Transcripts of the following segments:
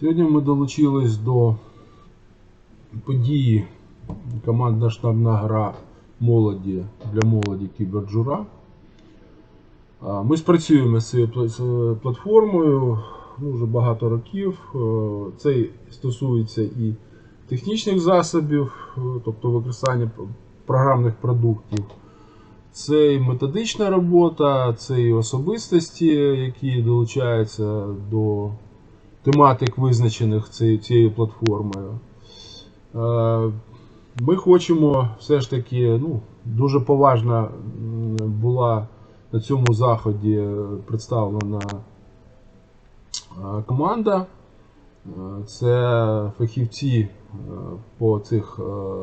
Сьогодні ми долучились до події командна штабна гра молоді для молоді Кіберджура. Ми спрацюємо з цією платформою ну, вже багато років. Е, Це стосується і технічних засобів, е, тобто використання програмних продуктів. Це і методична робота, це і особистості, які долучаються до тематик, визначених цією платформою. Е, Ми хочемо все ж таки, ну, дуже поважна була на цьому заході представлена е, команда. Е, Це фахівці по цих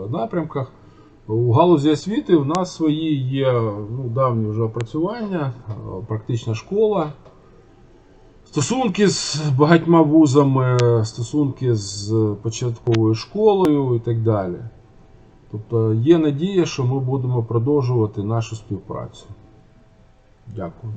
напрямках. У галузі освіти в нас свої є ну, давні вже опрацювання, практична школа. Стосунки з багатьма вузами, стосунки з початковою школою і так далі. Тобто є надія, що ми будемо продовжувати нашу співпрацю. Дякую.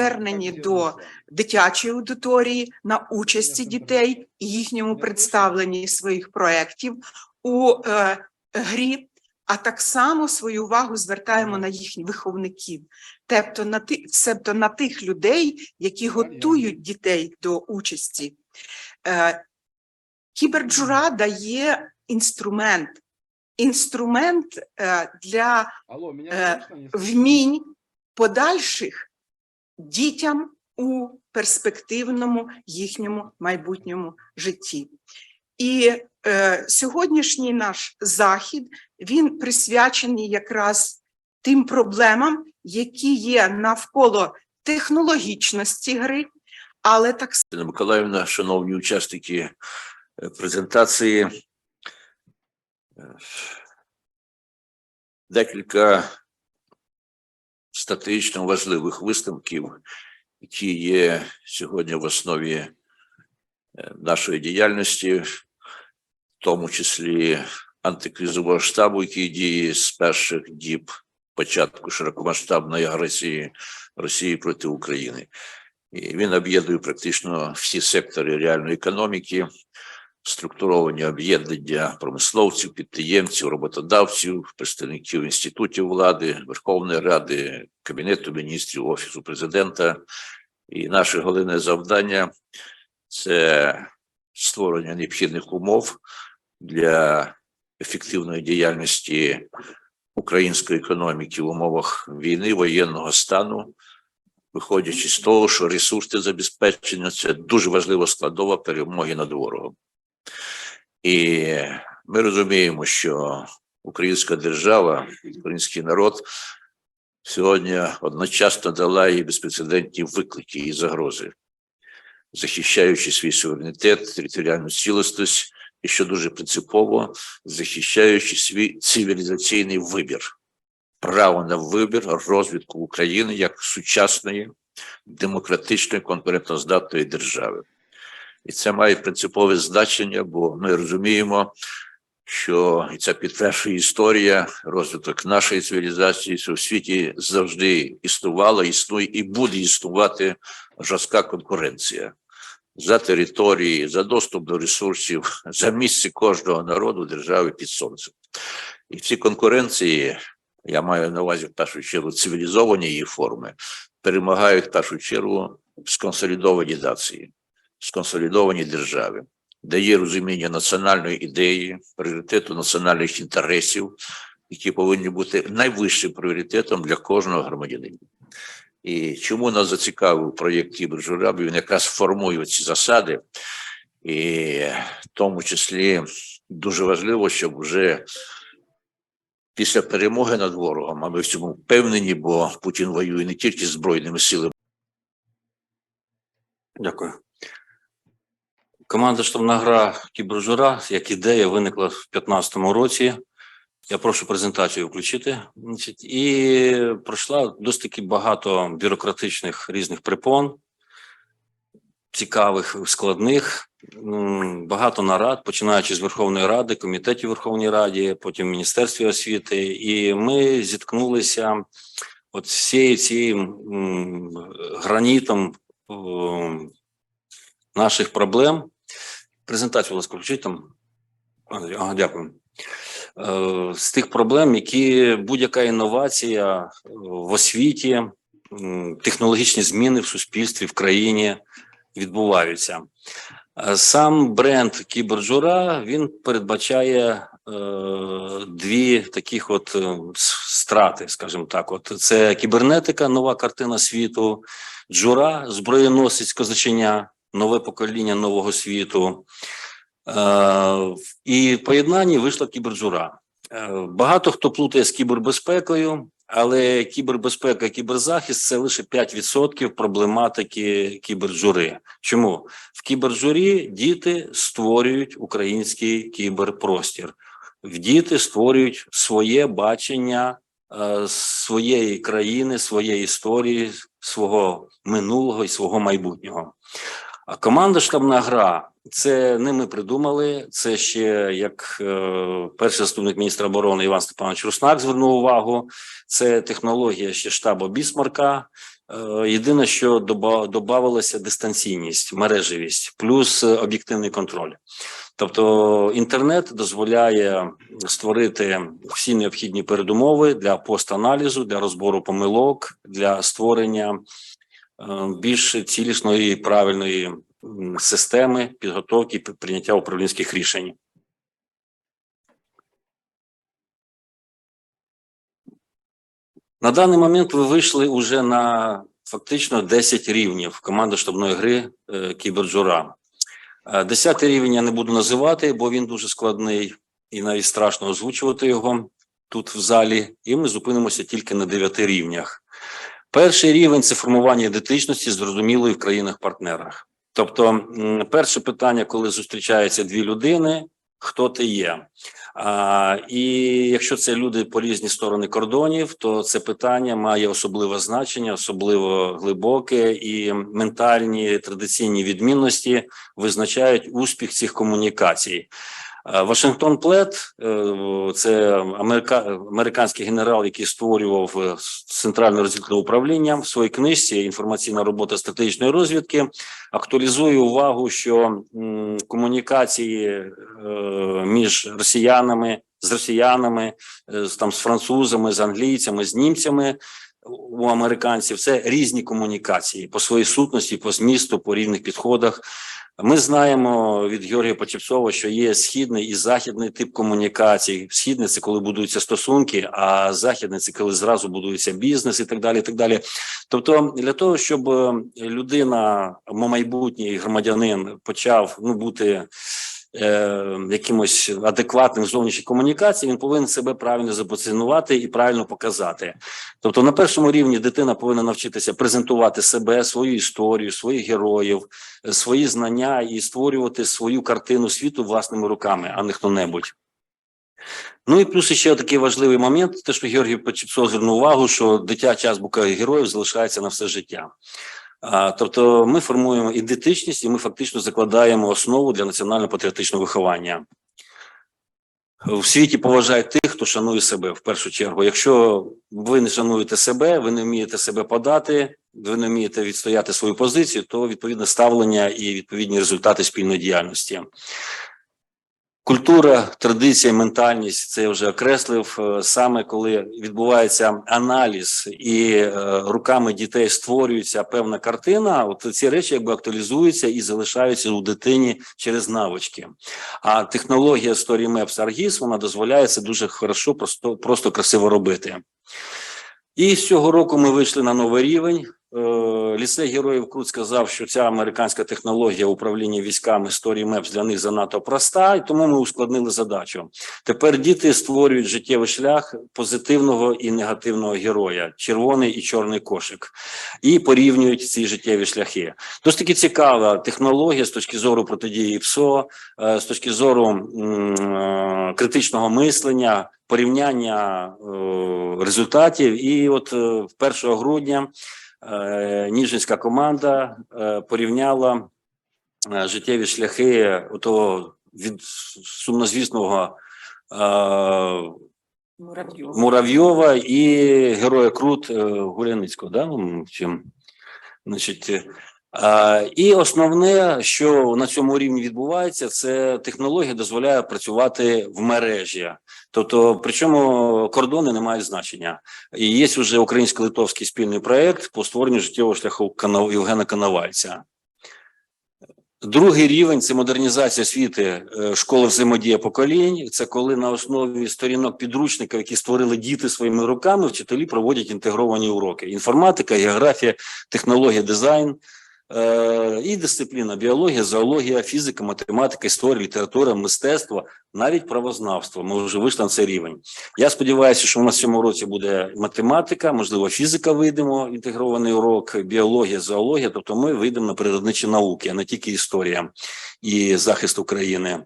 Звернені до дитячої аудиторії на участі дітей і їхньому представленні своїх проєктів у е, грі, а так само свою увагу звертаємо на їхніх виховників, тобто на ти, себто на тих людей, які готують дітей до участі. Е, Кіберджура дає інструмент, інструмент е, для Е, вмінь подальших дітям у перспективному їхньому майбутньому житті. І е, сьогоднішній наш захід він присвячений якраз тим проблемам, які є навколо технологічності гри, але так Ірина Миколаївна, шановні учасники е, презентації. Е, Декілька статично важливих висновків, які є сьогодні в основі е, нашої діяльності, в тому числі антикризового штабу, який діє з перших діб початку широкомасштабної агресії Росії проти України. І він об'єднує практично всі сектори реальної економіки, структуровані об'єднання промисловців, підприємців, роботодавців, представників інститутів влади, Верховної Ради, Кабінету міністрів, Офісу президента. І наше головне завдання це створення необхідних умов для ефективної діяльності української економіки в умовах війни, воєнного стану виходячи з того, що ресурсне забезпечення це дуже важлива складова перемоги над ворогом. І ми розуміємо, що українська держава, український народ сьогодні одночасно дала їй безпрецедентні виклики і загрози, захищаючи свій суверенітет, територіальну цілісність і, що дуже принципово, захищаючи свій цивілізаційний вибір право на вибір розвитку України як сучасної демократичної конкурентоздатної держави. І це має принципове значення, бо ми розуміємо, що і це підтверджує історія, розвиток нашої цивілізації, що в світі завжди існувала, існує і буде існувати жорстка конкуренція за території, за доступ до ресурсів, за місце кожного народу держави під сонцем. І в цій конкуренції я маю на увазі в першу чергу цивілізовані її форми, перемагають в першу чергу сконсолідовані нації, сконсолідовані держави. де є розуміння національної ідеї, пріоритету національних інтересів, які повинні бути найвищим пріоритетом для кожного громадянина. І чому нас зацікавив проєкт Кібержура, бо він якраз формує ці засади, і в тому числі дуже важливо, щоб вже після перемоги над ворогом, а ми в цьому впевнені, бо Путін воює не тільки збройними силами. Дякую. Команда штабна гра Кібержура як ідея виникла в 2015 році. Я прошу презентацію включити. І пройшла досить таки багато бюрократичних різних препон, цікавих, складних, багато нарад, починаючи з Верховної Ради, комітетів Верховній Раді, потім Міністерстві освіти. І ми зіткнулися от всією цією гранітом наших проблем. Презентацію, будь ласка, включіть там. Ага, дякую. Е, З тих проблем, які будь-яка інновація е, в освіті, технологічні зміни в суспільстві, в країні відбуваються. Е, Сам бренд Кіберджура він передбачає е, дві таких от страти, скажімо так. От це кібернетика, нова картина світу, Джура, зброєносець козаченя, нове покоління нового світу. Е, і в поєднанні вийшла кіберджура. Е, багато хто плутає з кібербезпекою, але кібербезпека і кіберзахист це лише 5% проблематики кіберджури. Чому? В кіберджурі діти створюють український кіберпростір. В діти створюють своє бачення е, своєї країни, своєї історії, свого минулого і свого майбутнього. Команда штабна гра це не ми придумали. Це ще як е, перший заступник міністра оборони Іван Степанович Руснак звернув увагу. Це технологія ще штабу Бісмарка. Е, єдине, що додавалася дистанційність, мережевість, плюс об'єктивний контроль. Тобто інтернет дозволяє створити всі необхідні передумови для постаналізу, для розбору помилок, для створення більш цілісної правильної системи підготовки і прийняття управлінських рішень. На даний момент ви вийшли уже на фактично 10 рівнів команди штабної гри е, Кіберджура. Е, Десятий рівень я не буду називати, бо він дуже складний і навіть страшно озвучувати його тут в залі. І ми зупинимося тільки на дев'яти рівнях. Перший рівень це формування ідентичності, зрозумілої в країнах-партнерах. Тобто, перше питання, коли зустрічаються дві людини, хто ти є? А, і якщо це люди по різні сторони кордонів, то це питання має особливе значення, особливо глибоке, і ментальні традиційні відмінності визначають успіх цих комунікацій. Е, Вашингтон Плет е, це американський генерал, який створював е, центральне розвідне управління в своїй книжці Інформаційна робота стратегічної розвідки. Актуалізує увагу, що комунікації між росіянами з росіянами, з там з французами, з англійцями, з німцями. У американців це різні комунікації по своїй сутності, по змісту, по рівних підходах. Ми знаємо від Георгія Почепцова, що є східний і західний тип комунікацій. Східний це коли будуються стосунки, а західний це коли зразу будується бізнес і так далі. І так далі. Тобто, для того, щоб е, людина, майбутній громадянин, почав ну бути якимось адекватним зовнішній комунікації, він повинен себе правильно запозиціонувати і правильно показати. Тобто, на першому рівні дитина повинна навчитися презентувати себе, свою історію, своїх героїв, е, свої знання і створювати свою картину світу власними руками, а не хто-небудь. Ну і плюс ще такий важливий момент: те, що Георгій Почіпцов звернув увагу, що дитяча азбука героїв залишається на все життя. Тобто, ми формуємо ідентичність, і ми фактично закладаємо основу для національно-патріотичного виховання. В світі поважають тих, хто шанує себе в першу чергу. Якщо ви не шануєте себе, ви не вмієте себе подати, ви не вмієте відстояти свою позицію, то відповідне ставлення і відповідні результати спільної діяльності. Культура, традиція, ментальність це я вже окреслив е, саме коли відбувається аналіз і е, руками дітей створюється певна картина. От ці речі якби актуалізуються і залишаються у дитині через навички. А технологія Story Maps Argis, вона дозволяє це дуже хорошо, просто, просто красиво робити. І з цього року ми вийшли на новий рівень. Е, Ліцей Героїв Крут сказав, що ця американська технологія управління військами Story Maps для них занадто проста, і тому ми ускладнили задачу. Тепер діти створюють життєвий шлях позитивного і негативного героя, червоний і чорний кошик, і порівнюють ці життєві шляхи. Досить таки цікава технологія з точки зору протидії ПСО, е, з точки зору е, критичного мислення, порівняння е, результатів. І от е, 1 грудня Ніжинська команда е, порівняла е, життєві шляхи того від сумнозвісного е, Муравйова і героя Крут е, Гуляницького. Да? Значить, е, і основне, що на цьому рівні відбувається, це технологія дозволяє працювати в мережі. Тобто, причому кордони не мають значення. І є вже українсько-литовський спільний проект по створенню життєвого шляху Євгена Коновальця. Другий рівень це модернізація освіти е, школи взаємодія поколінь. Це коли на основі сторінок підручників, які створили діти своїми руками, вчителі проводять інтегровані уроки: інформатика, географія, технологія, дизайн. Е, І дисципліна біологія, зоологія, фізика, математика, історія, література, мистецтво, навіть правознавство. Ми вже вийшли на цей рівень. Я сподіваюся, що у нас в цьому році буде математика, можливо, фізика вийдемо, інтегрований урок, біологія, зоологія. Тобто ми вийдемо на природничі науки, а не тільки історія і захист України.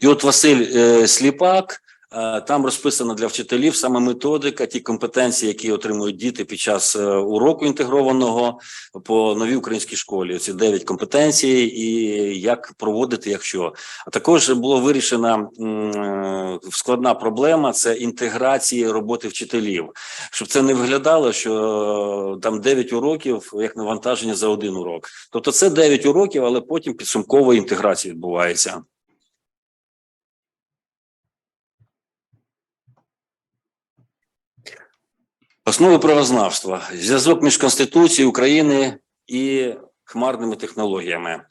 І от Василь е, Сліпак. Е, Там розписано для вчителів саме методика, ті компетенції, які отримують діти під час е, уроку інтегрованого по новій українській школі. Ці дев'ять компетенцій, і як проводити, якщо а також була вирішена е, складна проблема це інтеграції роботи вчителів, щоб це не виглядало, що там 9 уроків як навантаження за один урок. Тобто це 9 уроків, але потім підсумкова інтеграція відбувається. Основи правознавства, зв'язок між Конституцією України і хмарними технологіями.